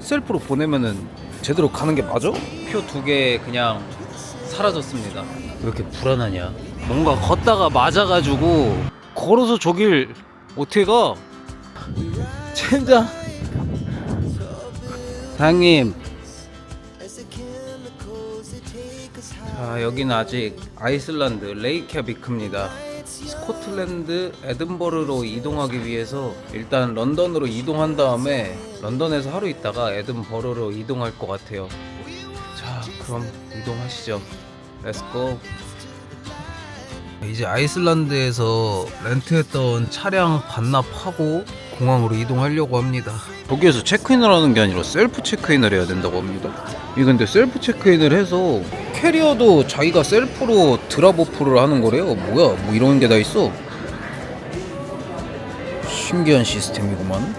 셀프로 보내면은 제대로 가는 게 맞아? 표 두 개 그냥 사라졌습니다. 왜 이렇게 불안하냐? 뭔가 걷다가 맞아가지고 걸어서 저길 어떻게 가? 젠장. 사장님. 자 여기는 아직 아이슬란드 레이캬비크입니다. 스코틀랜드 에든버르로 이동하기 위해서 일단 런던으로 이동한 다음에 런던에서 하루 있다가 에든버르로 이동할 것 같아요. 자, 그럼 이동하시죠. 렛츠고. 이제 아이슬란드에서 렌트했던 차량 반납하고 공항으로 이동하려고 합니다. 거기에서 체크인을 하는 게 아니라 셀프 체크인을 해야 된다고 합니다. 이 근데 셀프 체크인을 해서 캐리어도 자기가 셀프로 드랍오프를 하는 거래요. 뭐야? 뭐 이런 게 다 있어? 신기한 시스템이구만.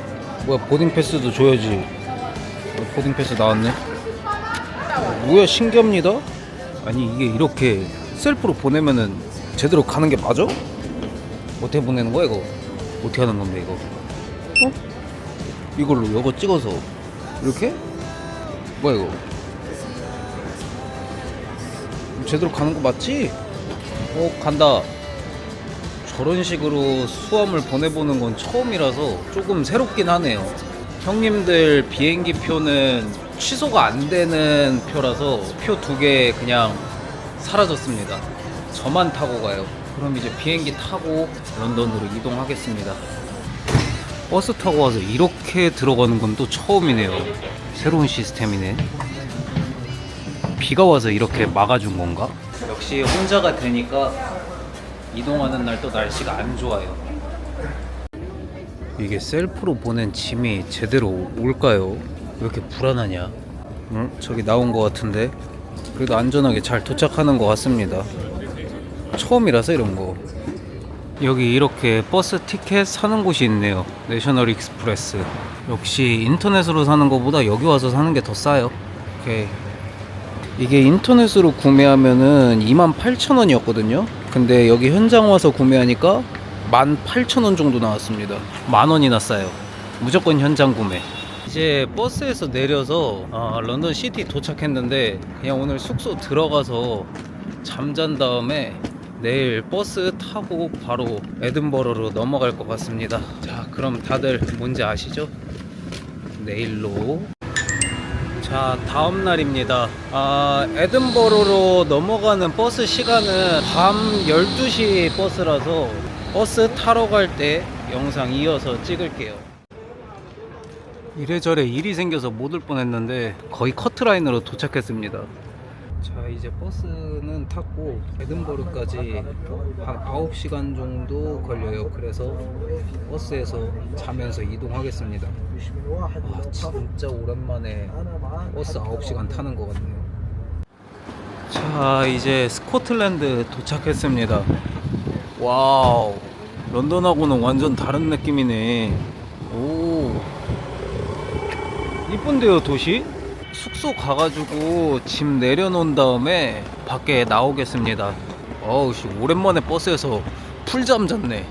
뭐야 보딩 패스도 줘야지. 어, 보딩 패스 나왔네. 뭐야 신기합니다. 아니 이게 이렇게 셀프로 보내면은 제대로 가는 게 맞아? 어떻게 보내는 거야 이거? 어떻게 하는 건데 이거? 어? 이걸로 이거 찍어서 이렇게? 뭐야 이거? 제대로 가는 거 맞지? 어 간다. 저런 식으로 수험을 보내보는 건 처음이라서 조금 새롭긴 하네요. 형님들 비행기 표는 취소가 안 되는 표라서 표 두 개 그냥 사라졌습니다. 저만 타고 가요. 그럼 이제 비행기 타고 런던으로 이동하겠습니다. 버스 타고 와서 이렇게 들어가는 건 또 처음이네요. 새로운 시스템이네. 비가 와서 이렇게 막아준 건가? 역시 혼자가 되니까 이동하는 날 또 날씨가 안 좋아요. 이게 셀프로 보낸 짐이 제대로 올까요? 왜 이렇게 불안하냐? 응? 저기 나온 것 같은데 그래도 안전하게 잘 도착하는 것 같습니다. 처음이라서 이런 거. 여기 이렇게 버스 티켓 사는 곳이 있네요. 내셔널 익스프레스. 역시 인터넷으로 사는 것보다 여기 와서 사는 게 더 싸요. 오케이. 이게 인터넷으로 구매하면은 28,000원이었거든요. 근데 여기 현장 와서 구매하니까 18,000원 정도 나왔습니다. 만 원이나 싸요. 무조건 현장 구매. 이제 버스에서 내려서 아, 런던 시티 도착했는데 그냥 오늘 숙소 들어가서 잠잔 다음에 내일 버스 타고 바로 에든버러로 넘어갈 것 같습니다. 자, 그럼 다들 뭔지 아시죠? 내일로 자 다음 날입니다 아 에든버러로 넘어가는 버스 시간은 밤 12시 버스라서 버스 타러 갈 때 영상 이어서 찍을게요 이래저래 일이 생겨서 못 올 뻔했는데 거의 커트라인으로 도착했습니다 자 이제 버스는 탔고 에든버르까지 한 9시간 정도 걸려요. 그래서 버스에서 자면서 이동하겠습니다. 와 진짜 오랜만에 버스 9시간 타는 것 같네요. 자 이제 스코틀랜드 도착했습니다. 와우 런던하고는 완전 다른 느낌이네. 오 이쁜데요 도시? 숙소 가가지고 짐 내려놓은 다음에 밖에 나오겠습니다. 어우 씨 오랜만에 버스에서 풀잠 잤네.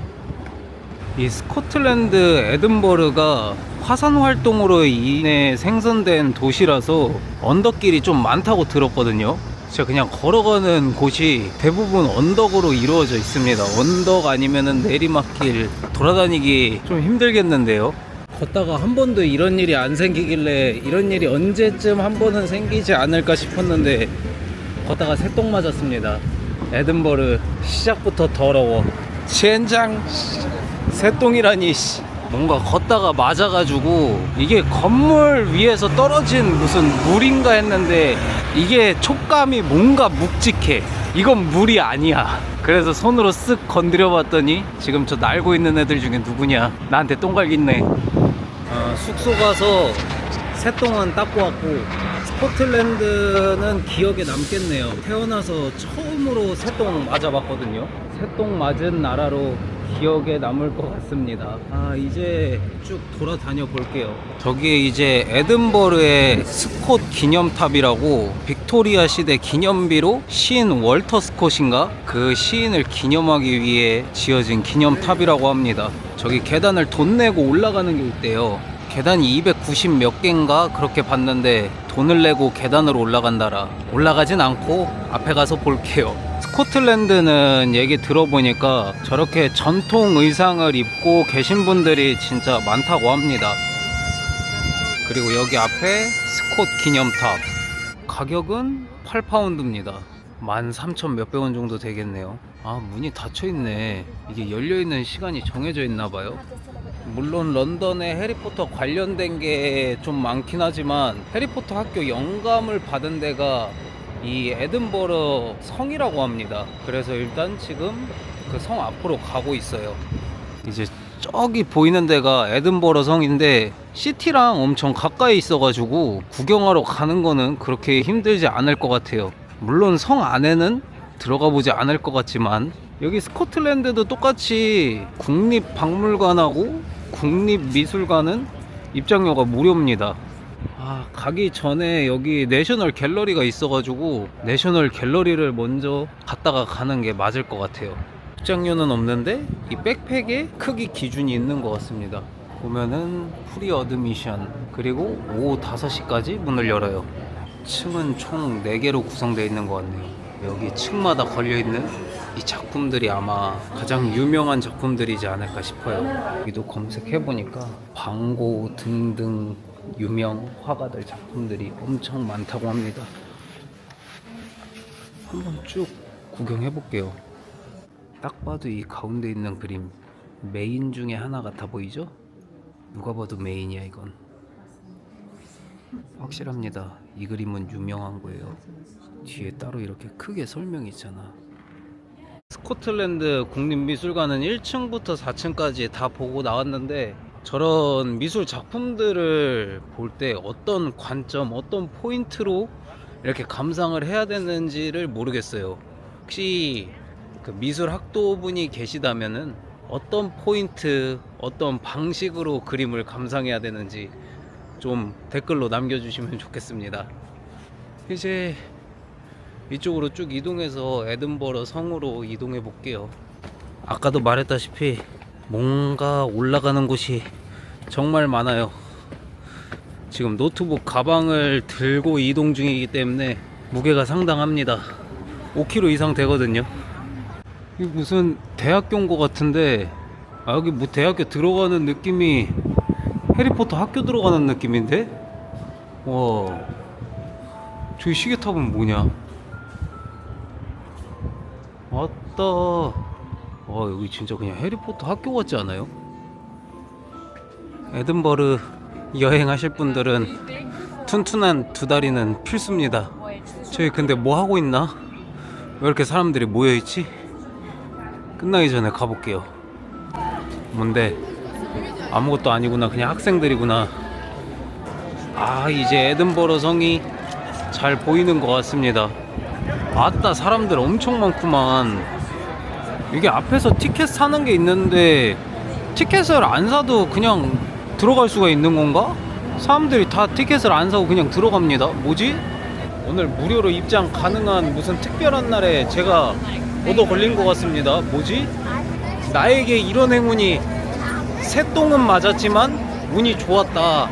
이 스코틀랜드 에든버르가 화산 활동으로 인해 생성된 도시라서 언덕길이 좀 많다고 들었거든요. 제가 그냥 걸어가는 곳이 대부분 언덕으로 이루어져 있습니다. 언덕 아니면은 내리막길 돌아다니기 좀 힘들겠는데요. 걷다가 한 번도 이런 일이 안 생기길래 이런 일이 언제쯤 한 번은 생기지 않을까 싶었는데 걷다가 새똥 맞았습니다. 에든버르 시작부터 더러워. 젠장 새똥이라니 씨. 뭔가 걷다가 맞아가지고 이게 건물 위에서 떨어진 무슨 물인가 했는데 이게 촉감이 뭔가 묵직해. 이건 물이 아니야. 그래서 손으로 쓱 건드려 봤더니 지금 저 날고 있는 애들 중에 누구냐? 나한테 똥갈겠네. 어, 숙소 가서 새똥은 닦고 왔고 스코틀랜드는 기억에 남겠네요. 태어나서 처음으로 새똥 맞아봤거든요. 새똥 맞은 나라로 기억에 남을 것 같습니다. 아 이제 쭉 돌아다녀 볼게요. 저기에 이제 에든버르의 스콧 기념탑이라고 빅토리아 시대 기념비로 시인 월터 스콧인가 그 시인을 기념하기 위해 지어진 기념탑이라고 합니다. 저기 계단을 돈 내고 올라가는 게 있대요. 계단이 290 몇 개인가 그렇게 봤는데 돈을 내고 계단으로 올라간다라 올라가진 않고 앞에 가서 볼게요 스코틀랜드는 얘기 들어보니까 저렇게 전통 의상을 입고 계신 분들이 진짜 많다고 합니다. 그리고 여기 앞에 스콧 기념탑. 가격은 8파운드입니다. 13,000 몇백 원 정도 되겠네요. 아 문이 닫혀 있네. 이게 열려 있는 시간이 정해져 있나 봐요. 물론 런던에 해리포터 관련된 게 좀 많긴 하지만 해리포터 학교 영감을 받은 데가 이 에든버러 성이라고 합니다. 그래서 일단 지금 그 성 앞으로 가고 있어요. 이제 저기 보이는 데가 에든버러 성인데 시티랑 엄청 가까이 있어가지고 구경하러 가는 거는 그렇게 힘들지 않을 것 같아요. 물론 성 안에는 들어가 보지 않을 것 같지만 여기 스코틀랜드도 똑같이 국립박물관하고 국립미술관은 입장료가 무료입니다. 아, 가기 전에 여기 내셔널 갤러리가 있어가지고 내셔널 갤러리를 먼저 갔다가 가는 게 맞을 것 같아요. 입장료는 없는데 이 백팩에 크기 기준이 있는 것 같습니다. 보면은 프리 어드미션 그리고 오후 5시까지 문을 열어요. 층은 총 4개로 구성되어 있는 것 같네요. 여기 층마다 걸려있는 이 작품들이 아마 가장 유명한 작품들이지 않을까 싶어요. 여기도 검색해보니까 방고 등등 유명 화가들 작품들이 엄청 많다고 합니다. 한번 쭉 구경해 볼게요. 딱 봐도 이 가운데 있는 그림 메인 중에 하나 같아 보이죠? 누가 봐도 메인이야 이건. 확실합니다. 이 그림은 유명한 거예요. 뒤에 따로 이렇게 크게 설명이 있잖아. 스코틀랜드 국립미술관은 1층부터 4층까지 다 보고 나왔는데 저런 미술 작품들을 볼 때 어떤 관점, 어떤 포인트로 이렇게 감상을 해야 되는지를 모르겠어요. 혹시 그 미술 학도분이 계시다면은 어떤 포인트, 어떤 방식으로 그림을 감상해야 되는지 좀 댓글로 남겨주시면 좋겠습니다. 이제 이쪽으로 쭉 이동해서 에든버러 성으로 이동해 볼게요. 아까도 말했다시피 뭔가 올라가는 곳이 정말 많아요. 지금 노트북 가방을 들고 이동 중이기 때문에 무게가 상당합니다. 5kg 이상 되거든요. 이 무슨 대학교 온것 같은데 아 여기 뭐 대학교 들어가는 느낌이 해리포터 학교 들어가는 느낌인데? 와 저기 시계탑은 뭐냐? 왔다. 와 여기 진짜 그냥 해리포터 학교 같지 않아요? 에든버르 여행하실 분들은 튼튼한 두 다리는 필수입니다. 저희 근데 뭐 하고 있나? 왜 이렇게 사람들이 모여 있지? 끝나기 전에 가볼게요. 뭔데? 아무것도 아니구나. 그냥 학생들이구나. 아 이제 에든버러 성이 잘 보이는 것 같습니다. 아따 사람들 엄청 많구만 이게 앞에서 티켓 사는 게 있는데 티켓을 안 사도 그냥 들어갈 수가 있는 건가? 사람들이 다 티켓을 안 사고 그냥 들어갑니다 뭐지? 오늘 무료로 입장 가능한 무슨 특별한 날에 제가 얻어 걸린 것 같습니다 뭐지? 나에게 이런 행운이 새똥은 맞았지만 운이 좋았다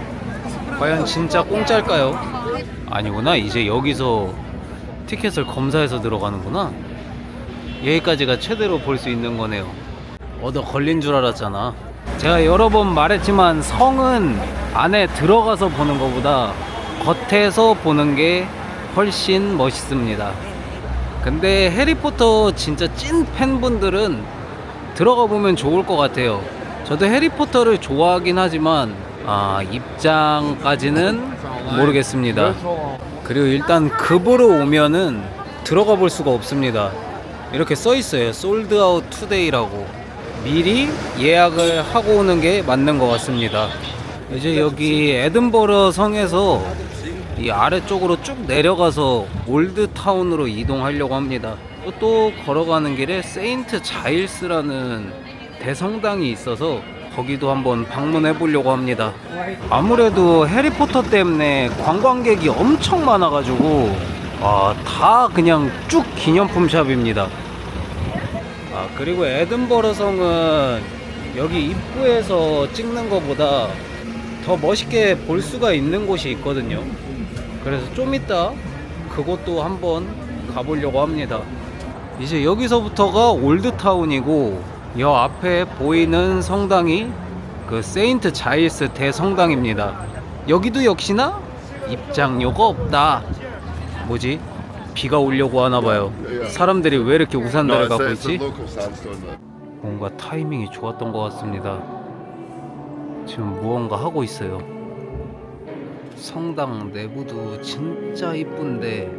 과연 진짜 공짜일까요? 아니구나 이제 여기서 티켓을 검사해서 들어가는구나. 여기까지가 최대로 볼 수 있는 거네요. 얻어 걸린 줄 알았잖아. 제가 여러 번 말했지만 성은 안에 들어가서 보는 것보다 겉에서 보는 게 훨씬 멋있습니다. 근데 해리포터 진짜 찐 팬분들은 들어가 보면 좋을 것 같아요. 저도 해리포터를 좋아하긴 하지만 아, 입장까지는 모르겠습니다. 그리고 일단 급으로 오면은 들어가 볼 수가 없습니다. 이렇게 써 있어요. 솔드아웃 투데이라고. 미리 예약을 하고 오는 게 맞는 것 같습니다. 이제 여기 에든버러 성에서 이 아래쪽으로 쭉 내려가서 올드타운으로 이동하려고 합니다. 또, 또 걸어가는 길에 세인트 자일스라는 대성당이 있어서 거기도 한번 방문해 보려고 합니다. 아무래도 해리포터 때문에 관광객이 엄청 많아가지고 아, 다 그냥 쭉 기념품 샵입니다. 아, 그리고 에든버러 성은 여기 입구에서 찍는 것보다 더 멋있게 볼 수가 있는 곳이 있거든요. 그래서 좀 이따 그곳도 한번 가보려고 합니다. 이제 여기서부터가 올드타운이고 여 앞에 보이는 성당이 그 세인트 자일스 대성당입니다. 여기도 역시나 입장료가 없다. 뭐지? 비가 오려고 하나 봐요. 사람들이 왜 이렇게 우산들을 갖고 있지? 뭔가 타이밍이 좋았던 것 같습니다. 지금 무언가 하고 있어요. 성당 내부도 진짜 이쁜데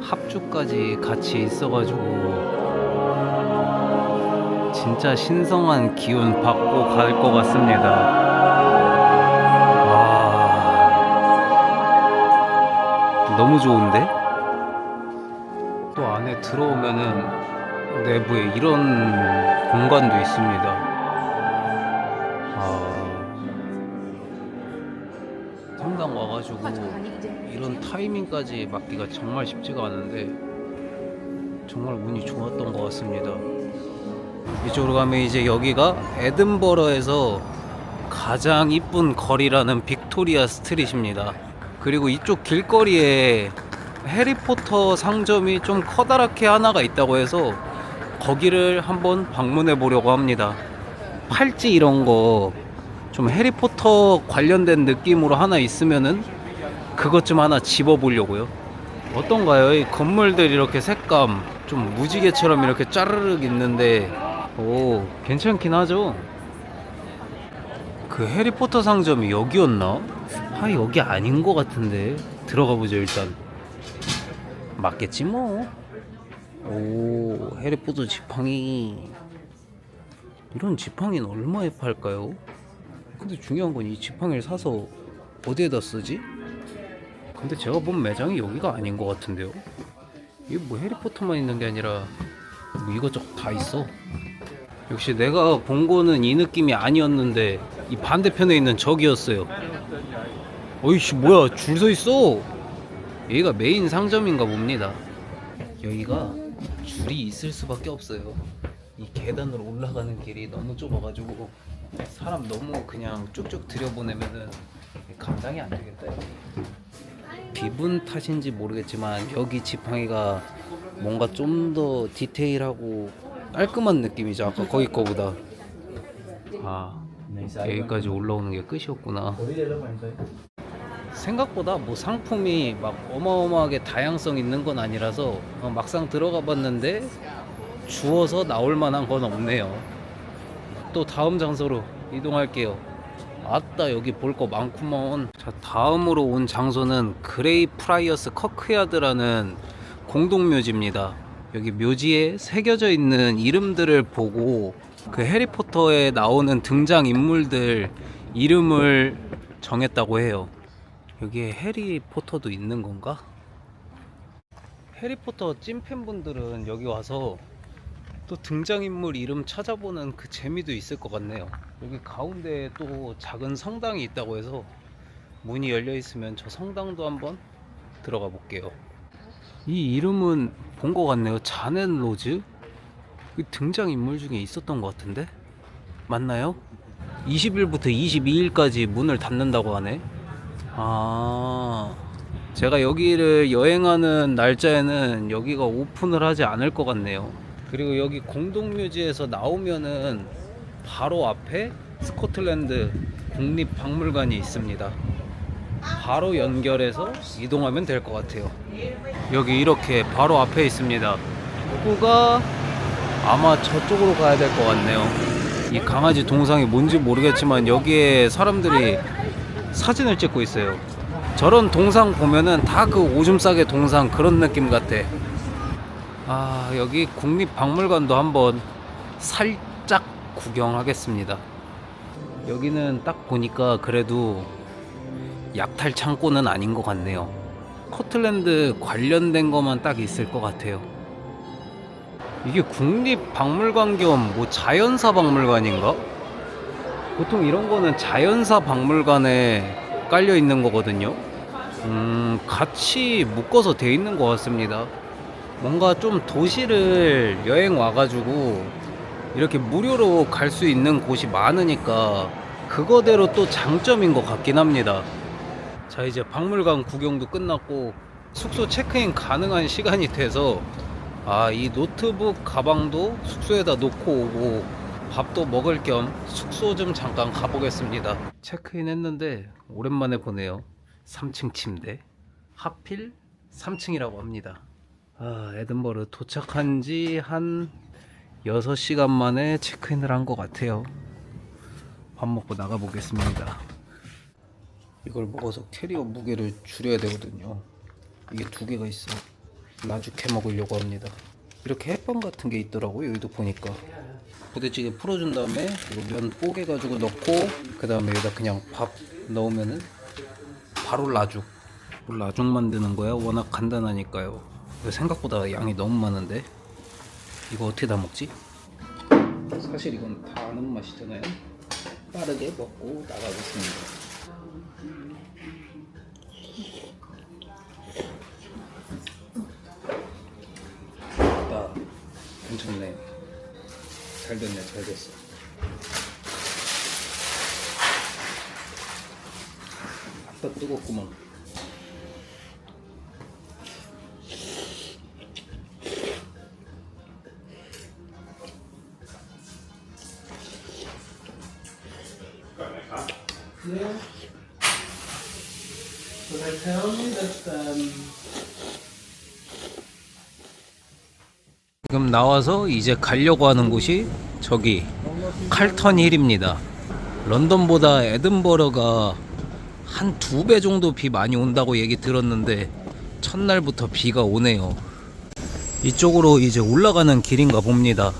합주까지 같이 있어가지고 진짜 신성한 기운 받고 갈 것 같습니다. 너무 좋은데? 또 안에 들어오면은 내부에 이런 공간도 있습니다. 아, 성당 와가지고 이런 타이밍까지 맞기가 정말 쉽지가 않은데 정말 운이 좋았던 것 같습니다. 이쪽으로 가면 이제 여기가 에든버러에서 가장 이쁜 거리라는 빅토리아 스트릿입니다. 그리고 이쪽 길거리에 해리포터 상점이 좀 커다랗게 하나가 있다고 해서 거기를 한번 방문해 보려고 합니다. 팔찌 이런 거 좀 해리포터 관련된 느낌으로 하나 있으면은 그것 좀 하나 집어 보려고요. 어떤가요? 이 건물들 이렇게 색감 좀 무지개처럼 이렇게 짜르륵 있는데 오 괜찮긴 하죠. 그 해리포터 상점이 여기였나? 아 여기 아닌 것 같은데 들어가 보죠 일단. 맞겠지 뭐. 오 해리포터 지팡이 이런 지팡이는 얼마에 팔까요? 근데 중요한 건 이 지팡이를 사서 어디에다 쓰지? 근데 제가 본 매장이 여기가 아닌 것 같은데요? 이게 뭐 해리포터만 있는 게 아니라 뭐 이것저것 다 있어 역시 내가 본 거는 이 느낌이 아니었는데 이 반대편에 있는 저기였어요 어이씨 뭐야 줄 서 있어. 여기가 메인 상점인가 봅니다. 여기가 줄이 있을 수밖에 없어요. 이 계단으로 올라가는 길이 너무 좁아가지고 사람 너무 그냥 쭉쭉 들여보내면은 감당이 안 되겠다. 기분 탓인지 모르겠지만 여기 지팡이가 뭔가 좀 더 디테일하고 깔끔한 느낌이죠 아까 거기 거보다. 아 여기까지 올라오는 게 끝이었구나 생각보다 뭐 상품이 막 어마어마하게 다양성 있는 건 아니라서 어, 막상 들어가 봤는데 주워서 나올 만한 건 없네요. 또 다음 장소로 이동할게요. 아따 여기 볼 거 많구먼. 자 다음으로 온 장소는 그레이 프라이어스 커크야드라는 공동묘지입니다. 여기 묘지에 새겨져 있는 이름들을 보고 그 해리포터에 나오는 등장 인물들 이름을 정했다고 해요 여기에 해리포터도 있는 건가? 해리포터 찐팬분들은 여기 와서 또 등장인물 이름 찾아보는 그 재미도 있을 것 같네요. 여기 가운데에 또 작은 성당이 있다고 해서 문이 열려 있으면 저 성당도 한번 들어가 볼게요. 이 이름은 본 것 같네요. 자넷 로즈? 이 등장인물 중에 있었던 것 같은데? 맞나요? 20일부터 22일까지 문을 닫는다고 하네. 아, 제가 여기를 여행하는 날짜에는 여기가 오픈을 하지 않을 것 같네요. 그리고 여기 공동묘지에서 나오면은 바로 앞에 스코틀랜드 국립박물관이 있습니다. 바로 연결해서 이동하면 될 것 같아요. 여기 이렇게 바로 앞에 있습니다. 입구가 아마 저쪽으로 가야 될 것 같네요. 이 강아지 동상이 뭔지 모르겠지만 여기에 사람들이 사진을 찍고 있어요. 저런 동상 보면은 다 그 오줌 싸개 동상 그런 느낌 같아. 아, 여기 국립박물관도 한번 살짝 구경하겠습니다. 여기는 딱 보니까 그래도 약탈 창고는 아닌 것 같네요. 스코틀랜드 관련된 것만 딱 있을 것 같아요. 이게 국립박물관 겸 뭐 자연사 박물관인가? 보통 이런 거는 자연사 박물관에 깔려 있는 거거든요. 음, 같이 묶어서 돼 있는 것 같습니다. 뭔가 좀 도시를 여행 와가지고 이렇게 무료로 갈 수 있는 곳이 많으니까 그거대로 또 장점인 것 같긴 합니다. 자 이제 박물관 구경도 끝났고 숙소 체크인 가능한 시간이 돼서 아 이 노트북 가방도 숙소에다 놓고 오고 밥도 먹을 겸 숙소 좀 잠깐 가보겠습니다. 체크인 했는데 오랜만에 보네요. 3층 침대. 하필 3층이라고 합니다. 아, 에든버러 도착한 지 한 6시간 만에 체크인을 한 것 같아요. 밥 먹고 나가보겠습니다. 이걸 먹어서 캐리어 무게를 줄여야 되거든요. 이게 두 개가 있어. 나중에 먹으려고 합니다. 이렇게 햇반 같은 게 있더라고요. 여기도 보니까. 부대찌개 풀어준 다음에 이거 면 뽀개가지고 넣고 그 다음에 여기다 그냥 밥 넣으면은 바로 라죽. 뭐 라죽 만드는 거야? 워낙 간단하니까요. 생각보다 양이 너무 많은데 이거 어떻게 다 먹지? 사실 이건 다 아는 맛이잖아요. 빠르게 먹고 나가겠습니다. 나 괜찮네. 잘 됐네, 잘 됐어. 아까 뜨겁구만. 나와서 이제 가려고 하는 곳이 저기 칼턴 힐입니다. 런던보다 에든버러가 한 두 배 정도 비 많이 온다고 얘기 들었는데 첫날부터 비가 오네요. 이쪽으로 이제 올라가는 길인가 봅니다.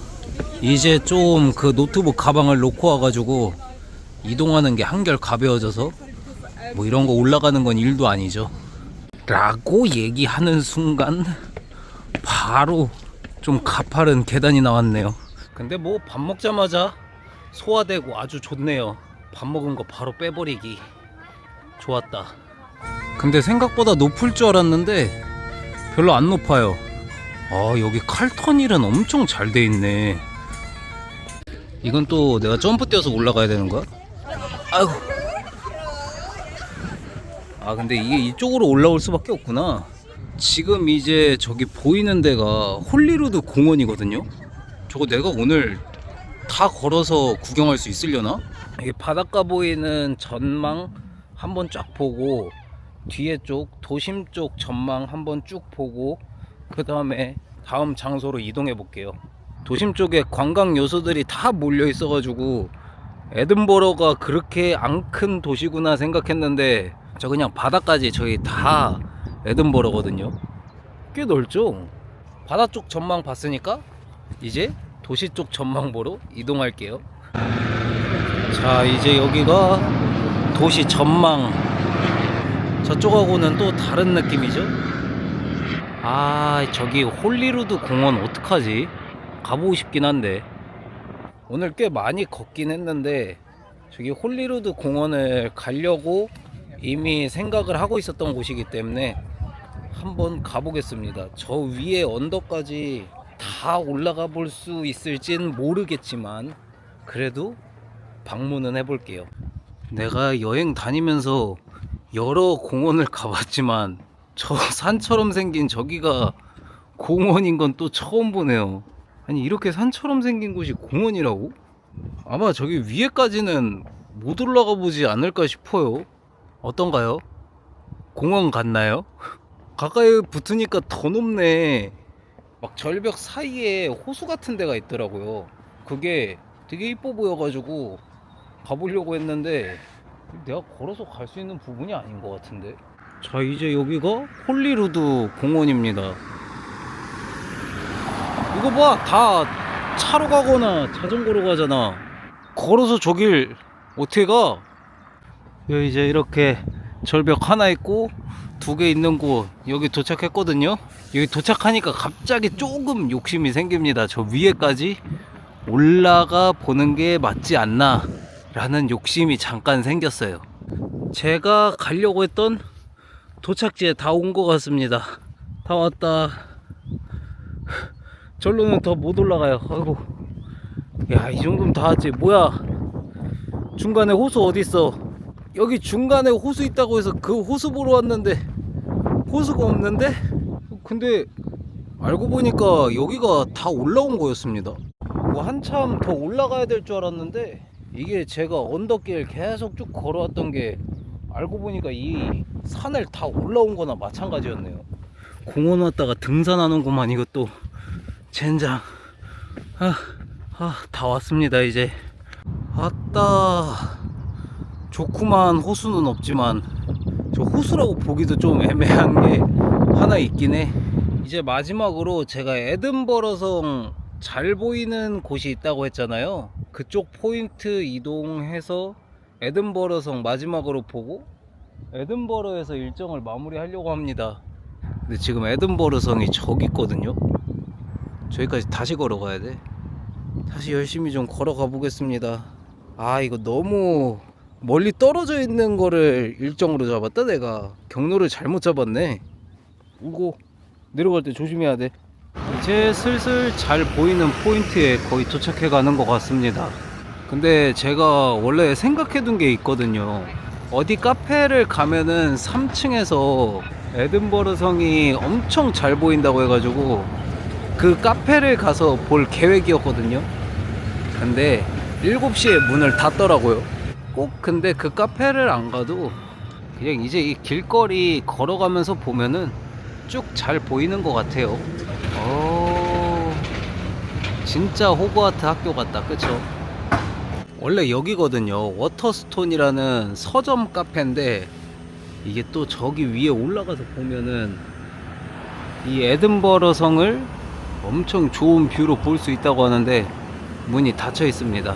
이제 좀 그 노트북 가방을 놓고 와가지고 이동하는 게 한결 가벼워져서 뭐 이런 거 올라가는 건 일도 아니죠. 라고 얘기하는 순간 바로 좀 가파른 계단이 나왔네요. 근데 뭐 밥 먹자마자 소화되고 아주 좋네요. 밥 먹은 거 바로 빼버리기. 좋았다. 근데 생각보다 높을 줄 알았는데 별로 안 높아요. 아, 여기 칼터닐은 엄청 잘 돼 있네. 이건 또 내가 점프 뛰어서 올라가야 되는 거야? 아이고. 아, 근데 이게 이쪽으로 올라올 수밖에 없구나. 지금 이제 저기 보이는 데가 홀리루드 공원이거든요. 저거 내가 오늘 다 걸어서 구경할 수 있으려나? 이게 바닷가 보이는 전망 한번 쫙 보고 뒤에 쪽 도심 쪽 전망 한번 쭉 보고 그 다음에 다음 장소로 이동해 볼게요. 도심 쪽에 관광 요소들이 다 몰려 있어가지고 에든버러가 그렇게 안 큰 도시구나 생각했는데 저 그냥 바다까지 저희 다 에든버러거든요. 꽤 넓죠? 바다 쪽 전망 봤으니까 이제 도시 쪽 전망 보러 이동할게요. 자, 이제 여기가 도시 전망. 저쪽하고는 또 다른 느낌이죠? 아, 저기 홀리루드 공원 어떡하지? 가보고 싶긴 한데. 오늘 꽤 많이 걷긴 했는데, 저기 홀리루드 공원을 가려고 이미 생각을 하고 있었던 곳이기 때문에 한번 가보겠습니다. 저 위에 언덕까지 다 올라가 볼 수 있을진 모르겠지만 그래도 방문은 해볼게요. 내가 여행 다니면서 여러 공원을 가봤지만 저 산처럼 생긴 저기가 공원인 건 또 처음 보네요. 아니 이렇게 산처럼 생긴 곳이 공원이라고? 아마 저기 위에까지는 못 올라가 보지 않을까 싶어요. 어떤가요? 공원 같나요? 가까이 붙으니까 더 높네. 막 절벽 사이에 호수 같은 데가 있더라고요. 그게 되게 이뻐 보여가지고 가보려고 했는데 내가 걸어서 갈 수 있는 부분이 아닌 것 같은데. 자, 이제 여기가 홀리루드 공원입니다. 이거 봐, 다 차로 가거나 자전거로 가잖아. 걸어서 저길 어떻게 가? 이제 이렇게 절벽 하나 있고 두 개 있는 곳 여기 도착했거든요. 여기 도착하니까 갑자기 조금 욕심이 생깁니다. 저 위에까지 올라가 보는 게 맞지 않나 라는 욕심이 잠깐 생겼어요. 제가 가려고 했던 도착지에 다 온 것 같습니다. 다 왔다. 절로는 더 못 올라가요. 아이고. 야, 이 정도면 다 왔지. 뭐야. 중간에 호수 어디 있어? 여기 중간에 호수 있다고 해서 그 호수 보러 왔는데 호수가 없는데? 근데 알고 보니까 여기가 다 올라온 거였습니다. 뭐 한참 더 올라가야 될 줄 알았는데 이게 제가 언덕길 계속 쭉 걸어왔던 게 알고 보니까 이 산을 다 올라온 거나 마찬가지였네요. 공원 왔다가 등산하는구만 이것도 젠장. 아, 아, 다 왔습니다 이제. 아따. 좋구만 호수는 없지만 저 호수라고 보기도 좀 애매한 게 하나 있긴 해. 이제 마지막으로 제가 에든버러성 잘 보이는 곳이 있다고 했잖아요. 그쪽 포인트 이동해서 에든버러성 마지막으로 보고 에든버러에서 일정을 마무리 하려고 합니다. 근데 지금 에든버러성이 저기 있거든요. 저기까지 다시 걸어가야 돼. 다시 열심히 좀 걸어가 보겠습니다. 아 이거 너무 멀리 떨어져 있는 거를 일정으로 잡았다 내가 경로를 잘못 잡았네. 우고 내려갈 때 조심해야 돼. 이제 슬슬 잘 보이는 포인트에 거의 도착해 가는 것 같습니다. 근데 제가 원래 생각해 둔 게 있거든요. 어디 카페를 가면은 3층에서 에든버러 성이 엄청 잘 보인다고 해가지고 그 카페를 가서 볼 계획이었거든요. 근데 7시에 문을 닫더라고요. 꼭 근데 그 카페를 안 가도 그냥 이제 이 길거리 걸어가면서 보면은 쭉 잘 보이는 것 같아요. 어, 진짜 호그와트 학교 같다, 그쵸? 원래 여기거든요. 워터스톤이라는 서점 카페인데 이게 또 저기 위에 올라가서 보면은 이 에든버러 성을 엄청 좋은 뷰로 볼 수 있다고 하는데 문이 닫혀 있습니다.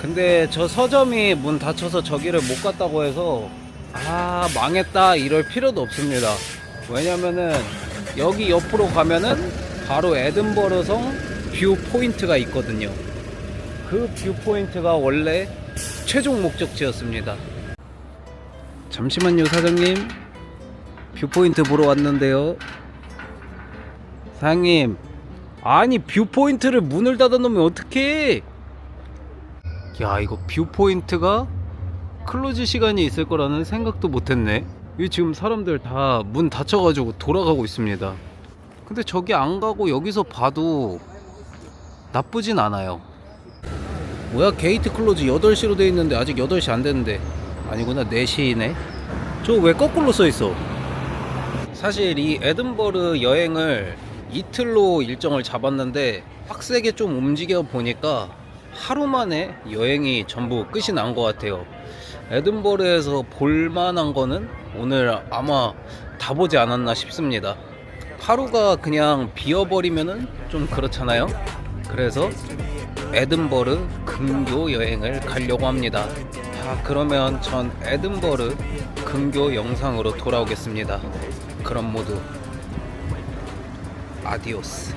근데 저 서점이 문 닫혀서 저기를 못 갔다고 해서 아 망했다 이럴 필요도 없습니다. 왜냐면은 여기 옆으로 가면은 바로 에든버러 성 뷰 포인트가 있거든요. 그 뷰 포인트가 원래 최종 목적지였습니다. 잠시만요, 사장님. 뷰 포인트 보러 왔는데요. 사장님, 아니 뷰 포인트를 문을 닫아 놓으면 어떡해? 야, 이거 뷰 포인트가 클로즈 시간이 있을 거라는 생각도 못 했네. 이 지금 사람들 다 문 닫혀 가지고 돌아가고 있습니다. 근데 저기 안 가고 여기서 봐도 나쁘진 않아요. 뭐야 게이트 클로즈 8시로 돼 있는데 아직 8시 안 됐는데 아니구나 4시네 저 왜 거꾸로 써 있어 사실 이 에든버르 여행을 이틀로 일정을 잡았는데 빡세게 좀 움직여 보니까 하루 만에 여행이 전부 끝이 난 것 같아요 에든버르에서 볼만한 거는 오늘 아마 다 보지 않았나 싶습니다 하루가 그냥 비어버리면은 좀 그렇잖아요 그래서 에든버르 근교 여행을 가려고 합니다. 자, 그러면 전 에든버르 근교 영상으로 돌아오겠습니다. 그럼 모두 아디오스.